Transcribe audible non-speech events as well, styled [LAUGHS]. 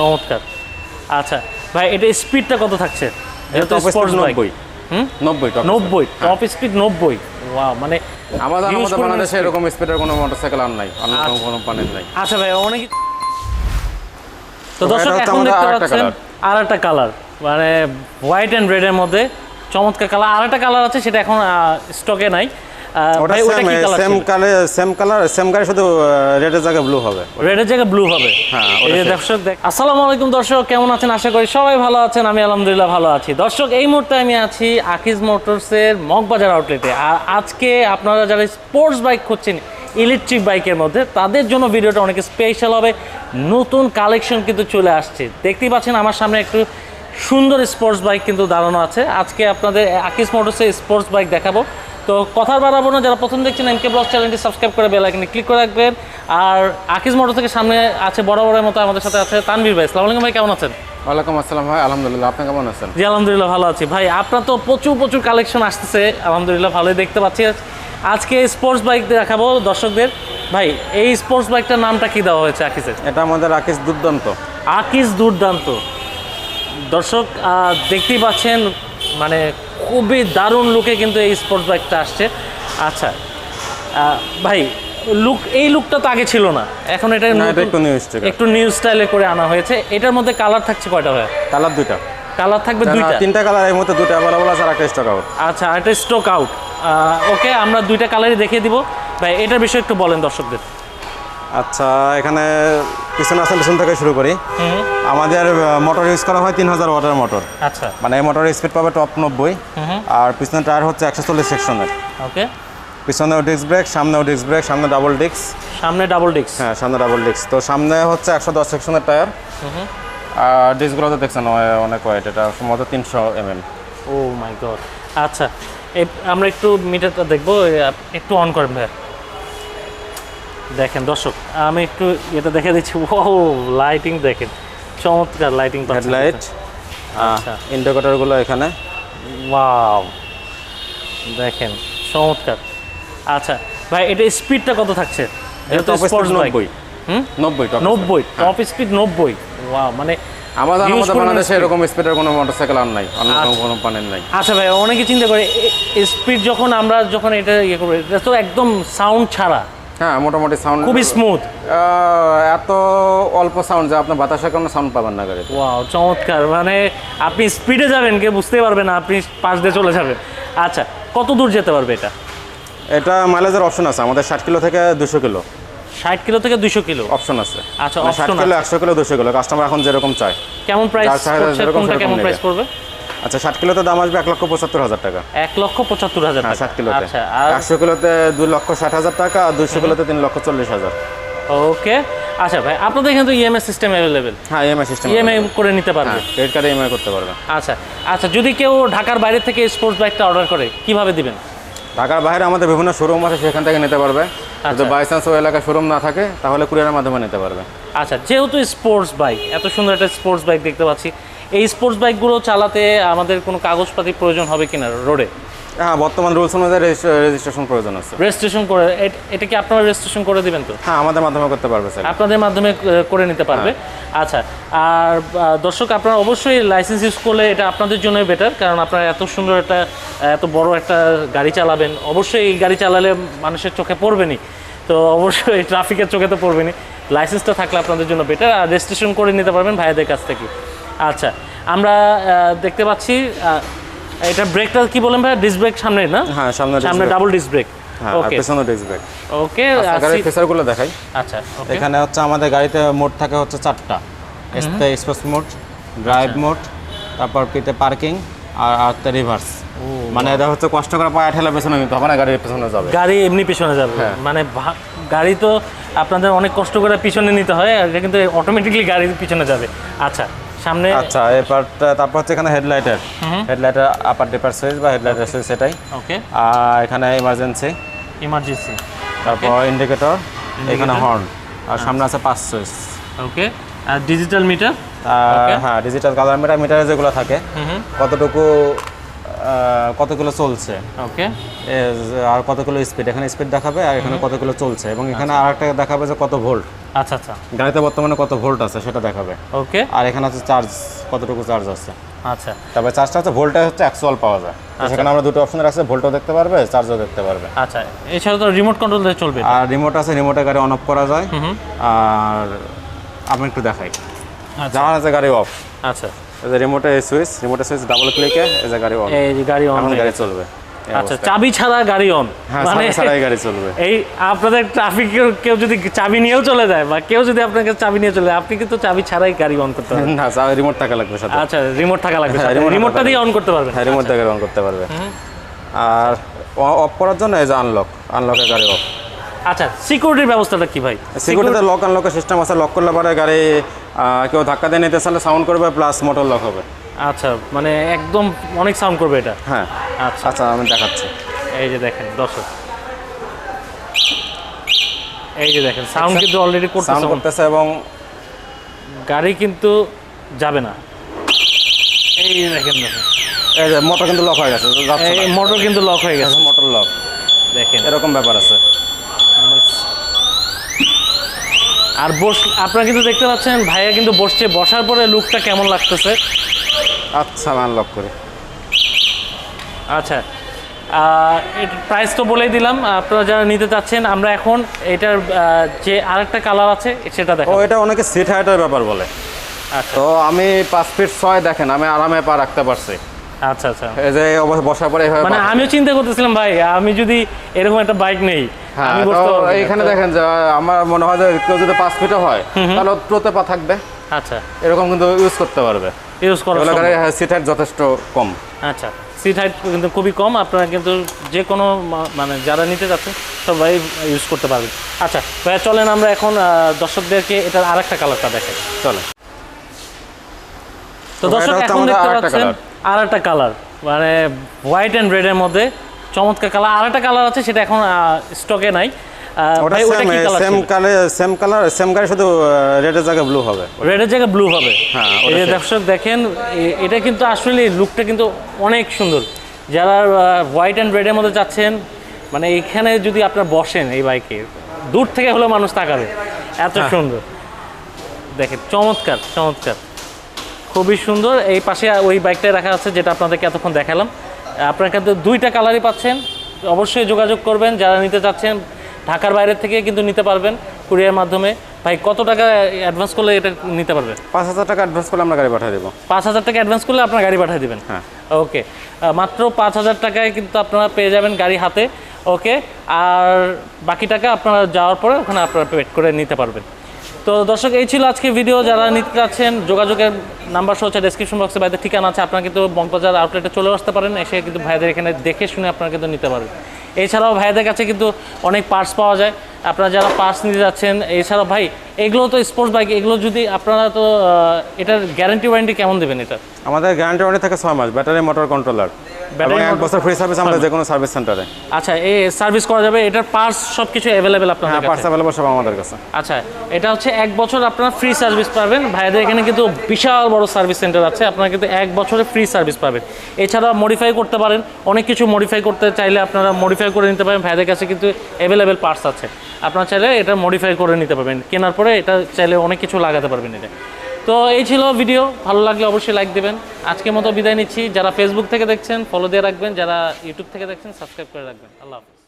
চমৎকার। আচ্ছা ভাই এটা স্পিডটা কত থাকছে? এটা যেহেতু top speed sports bike। 90 হুম? নব্বই টপ নব্বই টপ স্পিড নব্বই। মানে আমাদের আমাদের বাংলাদেশে এরকম স্পিডের কোনো মোটরসাইকেল আর নাই। অন্য কোনো আচ্ছা। নাই। আচ্ছা ভাই অনেক তো তো দর্শক এখন দেখতে পাচ্ছেন আর একটা কালার মানে হোয়াইট অ্যান্ড রেডের মধ্যে চমৎকার কালার আর একটা কালার আছে সেটা এখন স্টকে নাই। ওটা ওটা সেম কি colour same colour same colour শুধু রেডের জায়গায় ব্লু হবে। রেডের জায়গায় ব্লু হবে? হ্যাঁ। দর্শক দেখ আসসালামু আলাইকুম দর্শক কেমন আছেন? আশা করি সবাই ভালো আছেন আমি আলহামদুলিল্লাহ ভালো আছি। দর্শক এই মুহূর্তে আমি আছি আকিজ মোটরসের মগবাজার আউটলেটে আর আজকে আপনারা যারা স্পোর্টস বাইক খুঁজছেন ইলেকট্রিক বাইকের মধ্যে তাদের জন্য ভিডিওটা অনেক স্পেশাল হবে। নতুন কালেকশন কিন্তু চলে আসছে। দেখতেই পাচ্ছেন আমার সামনে একটু সুন্দর স্পোর্টস বাইক কিন্তু দাঁড়ানো আছে। আজকে আপনাদের আকিস মোটরসের স্পোর্টস বাইক দেখাবো। তো কথা বাড়াবো না যারা প্রথম দেখছেন এমকে ব্লগ চ্যানেলটি সাবস্ক্রাইব করে বেল আইকনে ক্লিক করে রাখবেন। আর আকিস মোটর থেকে সামনে আছে বড় বড়ের মতো আমাদের সাথে আছে তানভীর ভাই। আসসালামু আলাইকুম ভাই কেমন আছেন? ওয়ালাইকুম আসসালাম ভাই আলহামদুলিল্লাহ আপনি কেমন আছেন? জি আলহামদুলিল্লাহ ভালো আছি। ভাই আপনার তো প্রচুর প্রচুর কালেকশন আসতেছে। আলহামদুলিল্লাহ ভালোই দেখতে পাচ্ছি। আজকে স্পোর্টস বাইক দেখাবো দর্শকদের। ভাই এই স্পোর্টস বাইকটার নামটা কি দেওয়া হয়েছে আকিসের এটা আমাদের রাকেশ দুর্দান্ত। আকিস দুর্দান্ত। দর্শক দেখতেই পাচ্ছেন মানে খুবই দারুণ লুকে কিন্তু এই স্পোর্টস বাইকটা আসছে। আচ্ছা ভাই লুক এই লুকটা তো আগে ছিল না। এখন এটা একটু নিউ একটু স্টাইলে করে আনা হয়েছে। এটার মধ্যে কালার থাকছে কয়টা ভাই? কালার দুইটা। কালার থাকবে দুইটা? তিনটা কালার এই মুহূর্তে দুইটা অ্যাভেলেবল আছে আর একটা স্টক আউট আচ্ছা এটা স্টক আউট ওকে আমরা দুইটা কালারই দেখিয়ে দিব। ভাই এটার বিষয়ে একটু বলেন দর্শকদের। আচ্ছা এখানে পিছনে আসেন পিছন থেকে শুরু করি। আমাদের মোটর ইউজ করা হয় তিন হাজার ওয়াটের মোটর আচ্ছা। মানে এই মোটরের স্পিড পাবে টপ নব্বই। আর পিছনে টায়ার হচ্ছে একশো চল্লিশ সেকশনের ওকে পিছনেও ডিস্ক ব্রেক সামনেও ডিস্ক ব্রেক সামনে ডাবল ডিস্ক সামনে ডাবল ডিস্ক হ্যাঁ সামনে ডাবল ডিস্ক তো সামনে হচ্ছে একশো দশ সেকশনের টায়ার আর ডিস্কগুলো তো দেখছেন অনেক ওয়েট এটা সম্ভবত তিনশো M M oh my god আচ্ছা আমরা একটু মিটারটা দেখব একটু অন করেন ভাই দেখেন দর্শক আমি একটু এটা দেখে দিচ্ছি। ও লাইটিং দেখেন। চমৎকার লাইটিং হেডলাইট আচ্ছা। ইন্ডিকেটরগুলো এখানে? ওয়াও দেখেন চমৎকার। আচ্ছা ভাই এটা স্পিডটা কত থাকছে? যেহেতু top speed স্পোর্টস বাইক 90 হুম? নব্বই top speed। নব্বই টপ স্পিড নব্বই। ওয়াও মানে আমাদের আমাদের বাংলাদেশে এরকম স্পিডের কোনো মোটরসাইকেল আর নাই। অন্য কোনো আচ্ছা। কোম্পানির নাই। আচ্ছা ভাই অনেকে চিন্তা করে স্পিড যখন আমরা যখন এটা ইয়ে করব এটা তো একদম সাউন্ড ছাড়া। হ্যাঁ মোটামুটি সাউন্ড খুবই স্মুথ এত অল্প সাউন্ড যে আপনার বাতাসের কোনো সাউন্ড পাবেন না গাড়িতে। ওয়াও চমৎকার। মানে আপনি স্পিডে যাবেন কে বুঝতে পারবেন না আপনি পাশ দিয়ে চলে যাবেন। আচ্ছা কত দূর যেতে পারবে এটা? এটা মাইলেজের অপশন আছে আমাদের ষাট কিলো থেকে দুশো কিলো। ষাট কিলো থেকে দুশো কিলো? অপশন আছে। আচ্ছা, মানে ষাট কিলো একশো কিলো দুশো কিলো কাস্টমার এখন যেরকম চায়। কেমন প্রাইস কোনটা কেমন প্রাইস পড়বে আচ্ছা ষাট কিলোতে দাম আসবে এক লক্ষ পঁচাত্তর হাজার টাকা। এক লক্ষ পঁচাত্তর হাজার হ্যাঁ টাকা। ষাট কিলোতে। আচ্ছা একশো কিলোতে দুই লক্ষ ষাট হাজার টাকা আর দুশো কিলোতে তিন লক্ষ চল্লিশ হাজার। ওকে। আচ্ছা ভাই আপনাদের এখানে তো ইএমআই সিস্টেম অ্যাভেলেবেল হ্যাঁ ইএমআই সিস্টেম ইএমআই করে নিতে পারবে। ক্রেডিট কার্ডে ইএমআই করতে পারবেন আচ্ছা আচ্ছা যদি কেউ ঢাকার বাইরে থেকে স্পোর্টস বাইকটা অর্ডার করে কীভাবে দিবেন? ঢাকার বাইরে আমাদের বিভিন্ন শোরুম আছে সেখান থেকে নিতে পারবে। যদি আচ্ছা। বাই চান্স ওই এলাকায় শোরুম না থাকে তাহলে কুরিয়ারের মাধ্যমে নিতে পারবে। আচ্ছা যেহেতু স্পোর্টস বাইক এত সুন্দর একটা স্পোর্টস বাইক দেখতে পাচ্ছি। এই স্পোর্টস বাইকগুলো চালাতে আমাদের কোনো কাগজপাতি প্রয়োজন হবে কিনা রোডে হ্যাঁ বর্তমান রুলস অনুযায়ী রেজিস্ট্রেশন প্রয়োজন আছে। রেজিস্ট্রেশন করে এটা কি আপনারা রেজিস্ট্রেশন করে দিবেন তো? হ্যাঁ আমাদের মাধ্যমে করতে পারবে স্যার। আপনাদের মাধ্যমে করে নিতে পারবে। আচ্ছা আর দর্শক আপনারা অবশ্যই লাইসেন্স ইউজ করলে এটা আপনাদের জন্যই বেটার কারণ আপনারা এত সুন্দর একটা এত বড় একটা গাড়ি চালাবেন। অবশ্যই এই গাড়ি চালালে মানুষের চোখে পড়বেনি তো অবশ্যই [LAUGHS] ট্রাফিকের চোখে তো পড়বেনি লাইসেন্সটা থাকলে আপনাদের জন্য বেটার আর রেজিস্ট্রেশন করে নিতে পারবেন ভাইয়াদের কাছ থেকে। আচ্ছা আমরা দেখতে পাচ্ছি এটা ব্রেকটা কি বলেন ভাই? ডিস ব্রেক সামনে না? হ্যাঁ সামনে সামনে ডাবল ডিস ব্রেক ওকে পেছনে ডিস্ক ব্রেক ওকে গাড়ির ফিচারগুলো দেখাই। আচ্ছা এখানে হচ্ছে আমাদের গাড়িতে মোড থাকে হচ্ছে চারটা। এসতে স্পোর্টস মোড ড্রাইভ মোড তারপর পিতে পার্কিং আর আরতে রিভার্স মানে এটা হচ্ছে কষ্ট করে পায়ে ঠেলা পেছনে নিতে হবে না গাড়ির পেছনে যাবে। গাড়ি এমনি পিছনে যাবে। হ্যাঁ। মানে গাড়ি তো আপনাদের অনেক কষ্ট করে পিছনে নিতে হয় আর এটা কিন্তু অটোমেটিকলি গাড়ি পিছনে যাবে। আচ্ছা সামনে আচ্ছা এই পার্টটা তারপর হচ্ছে এখানে হেডলাইটার হেডলাইটার আপার ডিপার সুইচ বা হেডলাইটার সুইচ সেটাই ওকে আর এখানে ইমার্জেন্সি ইমার্জেন্সি তারপর ইন্ডিকেটর এখানে হর্ন আর সামনে আছে পাঁচ সুইচ ওকে আর ডিজিটাল মিটার আর হ্যাঁ ডিজিটাল কালার মিটার মিটারে যেগুলো থাকে কতটুকু কত কিলো চলছে? ওকে আর কতগুলো স্পিড এখানে স্পিড দেখাবে আর এখানে কতগুলো চলছে? এবং এখানে আর একটা দেখাবে যে কত ভোল্ট আচ্ছা আচ্ছা। গাড়িতে বর্তমানে কত ভোল্ট আছে সেটা দেখাবে। ওকে আর এখানে আছে চার্জ কতটুকু চার্জ আছে? আচ্ছা। তারপরে চার্জটা হচ্ছে ভোল্টেজ হচ্ছে অ্যাকচুয়াল পাওয়া যায়। তো সেখানে আমরা দুটো অপশন রাখছি ভোল্টও দেখতে পারবে চার্জও দেখতে পারবে। আচ্ছা। এছাড়া তো রিমোট কন্ট্রোল দিয়ে চলবে আর রিমোট আছে রিমোটে গাড়ি অন অফ করা যায়। আর আমি একটু দেখাই। আচ্ছা। জানান আছে গাড়ি অফ আচ্ছা। এই রিমোটে সুইচ রিমোটে সুইচ ডাবল ক্লিকে এই যে গাড়ি অন এই যে গাড়ি অন গাড়ি চলবে। আচ্ছা চাবি ছাড়া গাড়ি অন হ্যাঁ মানে ছাড়াই গাড়ি চলবে। এই আপনাদের ট্রাফিক কেউ যদি চাবি নিয়েও চলে যায় বা কেউ যদি আপনাকে চাবি নিয়ে চলে আপনি কিন্তু চাবি ছাড়াই গাড়ি অন করতে পারবেন। না চাবি রিমোট থাকা লাগবে সাথে। আচ্ছা রিমোট থাকা লাগবে হ্যাঁ, সাথে। remote রিমোটটা দিয়ে অন করতে পারবেন। হ্যাঁ রিমোট থেকে অন করতে পারবে। আর অফ করার জন্য এই যে আনলক গাড়ি অফ আচ্ছা সিকিউরিটির ব্যবস্থাটা কি ভাই? সিকিউরিটিতে লক আনলকের সিস্টেম আছে। লক করলে পরে গাড়ি কেউ ধাক্কা দিয়ে নিতে চাইলে সাউন্ড করবে প্লাস মোটর লক হবে। আচ্ছা মানে একদম অনেক সাউন্ড করবে এটা? হ্যাঁ। আচ্ছা। আচ্ছা আমি দেখাচ্ছি। এই যে দেখেন দর্শক। এই যে দেখেন সাউন্ড কিন্তু অলরেডি সাউন্ড করতেছে। এবং গাড়ি কিন্তু যাবে না। এই যে দেখেন দেখেন। এই যে মোটর কিন্তু লক হয়ে গেছে এই মোটর কিন্তু লক হয়ে গেছে। মোটর লক দেখেন। এরকম ব্যাপার আছে। আর বস আপনারা কিন্তু দেখতে পাচ্ছেন ভাইয়া কিন্তু বসছে। বসার পরে লুকটা কেমন লাগতেছে? আচ্ছা আনলক করে। আচ্ছা। প্রাইস তো বলেই দিলাম। আপনারা যারা নিতে চাচ্ছেন আমরা এখন এটার যে আরেকটা কালার আছে সেটা দেখো এটা অনেকে সেট হাইটের ব্যাপার বলে। আচ্ছা। তো আমি পাঁচ ফিট ছয় দেখেন আমি আরামে পা রাখতে পারছি। আচ্ছা আচ্ছা। এই যে অবশ্য বসার পরে মানে আমিও চিন্তা করতেছিলাম ভাই আমি যদি এরকম একটা বাইক নেই হ্যাঁ আমি তো বসতে পারব না। এইখানে তো- দেখেন যে আমার মনে হয় যে কেউ যদি পাঁচ ফিটও হয় তাহলে প্রতে পা থাকবে। আচ্ছা। এরকম কিন্তু ইউজ করতে পারবে। ইউজ করা এগুলো সম্ভব। সিট হাইট যথেষ্ট কম। আচ্ছা সিট হাইট কিন্তু খুবই কম আপনারা কিন্তু যে কোনো মানে যারা নিতে যাচ্ছেন সবাই ইউজ করতে পারবেন। আচ্ছা ভাইয়া চলেন আমরা এখন দর্শকদেরকে এটার আরেকটা কালারটা দেখাই। চলে তো দর্শক এখন দেখতে পাচ্ছেন আর একটা কালার মানে হোয়াইট অ্যান্ড রেডের মধ্যে চমৎকার কালার আর একটা কালার আছে সেটা এখন স্টকে নাই। আহ, ভাই ওটা কি colour same colour same colour same গাড়ি শুধু রেডের জায়গায় ব্লু হবে। রেডের জায়গায় ব্লু হবে। হ্যাঁ, দর্শক দেখেন এটা কিন্তু আসলে লুকটা কিন্তু অনেক সুন্দর। যারা হোয়াইট অ্যান্ড রেডের মধ্যে যাচ্ছেন মানে এখানে যদি আপনার বসেন এই বাইকে দূর থেকে হলেও মানুষ তাকাবে। এত হ্যাঁ। সুন্দর। দেখেন চমৎকার চমৎকার। খুবই সুন্দর। এই পাশে ওই বাইকটাই রাখা আছে যেটা আপনাদেরকে এতক্ষণ দেখালাম। আপনার কিন্তু দুইটা কালারই পাচ্ছেন। অবশ্যই যোগাযোগ করবেন। যারা নিতে চাচ্ছেন ঢাকার বাইরের থেকে কিন্তু নিতে পারবেন কুরিয়ার মাধ্যমে। ভাই কত টাকা অ্যাডভান্স করলে এটা নিতে পারবে? পাঁচ হাজার টাকা অ্যাডভান্স করলে আমরা গাড়ি পাঠিয়ে দেবো। পাঁচ হাজার টাকা অ্যাডভান্স করলে আপনার গাড়ি পাঠিয়ে দেবেন। হ্যাঁ। ওকে। মাত্র পাঁচ হাজার টাকায় কিন্তু আপনারা পেয়ে যাবেন গাড়ি হাতে। ওকে। আর বাকি টাকা আপনারা যাওয়ার পরে ওখানে আপনারা পেড করে নিতে পারবেন। তো দর্শক, এই ছিল আজকে ভিডিও যারা নিতে চাচ্ছেন যোগাযোগের নাম্বার সহ হচ্ছে ডেসক্রিপশন বক্সে ভাইদের ঠিকানা আছে। আপনারা কিন্তু বঙ্কবাজার আউটলেটে চলে আসতে পারেন, এসে কিন্তু ভাইদের এখানে দেখে শুনে আপনারা কিন্তু নিতে পারবেন। এছাড়াও ভাইদের কাছে কিন্তু অনেক পার্টস পাওয়া যায়। আপনারা যারা পার্টস নিতে যাচ্ছেন, এছাড়াও ভাই, এগুলো তো স্পোর্টস বাইক এগুলো যদি আপনারা তো এটার গ্যারান্টি ওয়ারেন্টি কেমন দেবেন এটা? আমাদের গ্যারান্টি ওয়ারেন্টি থাকে ছয় মাস ব্যাটারি মোটর কন্ট্রোলার এবং এক বছর ফ্রি সার্ভিস আমাদের যে কোনো সার্ভিস সেন্টারে আচ্ছা এই সার্ভিস করা যাবে এটার পার্টস সব কিছু অ্যাভেলেবেল আপনাদের হ্যাঁ কাছে? পার্টস অ্যাভেলেবল সব আমাদের কাছে। আচ্ছা এটা হচ্ছে এক বছর আপনারা ফ্রি সার্ভিস পাবেন। ভাইদের এখানে কিন্তু বিশাল বড় সার্ভিস সেন্টার আছে আপনারা কিন্তু এক বছরে ফ্রি সার্ভিস পাবেন। এছাড়া মডিফাই করতে পারেন অনেক কিছু মডিফাই করতে চাইলে আপনারা মডিফাই করে নিতে পারেন। ভাইদের কাছে কিন্তু অ্যাভেলেবেল পার্টস আছে। আপনারা চাইলে এটা মডিফাই করে নিতে পারবেন। কেনার পরে এটা চাইলে অনেক কিছু লাগাতে পারবেন এটা। তো এই ছিল ভিডিও ভালো লাগলে অবশ্যই লাইক দেবেন। আজকের মতো বিদায় নিচ্ছি। যারা ফেসবুক থেকে দেখছেন ফলো দিয়ে রাখবেন। যারা ইউটিউব থেকে দেখছেন সাবস্ক্রাইব করে রাখবেন। আল্লাহ হাফিজ।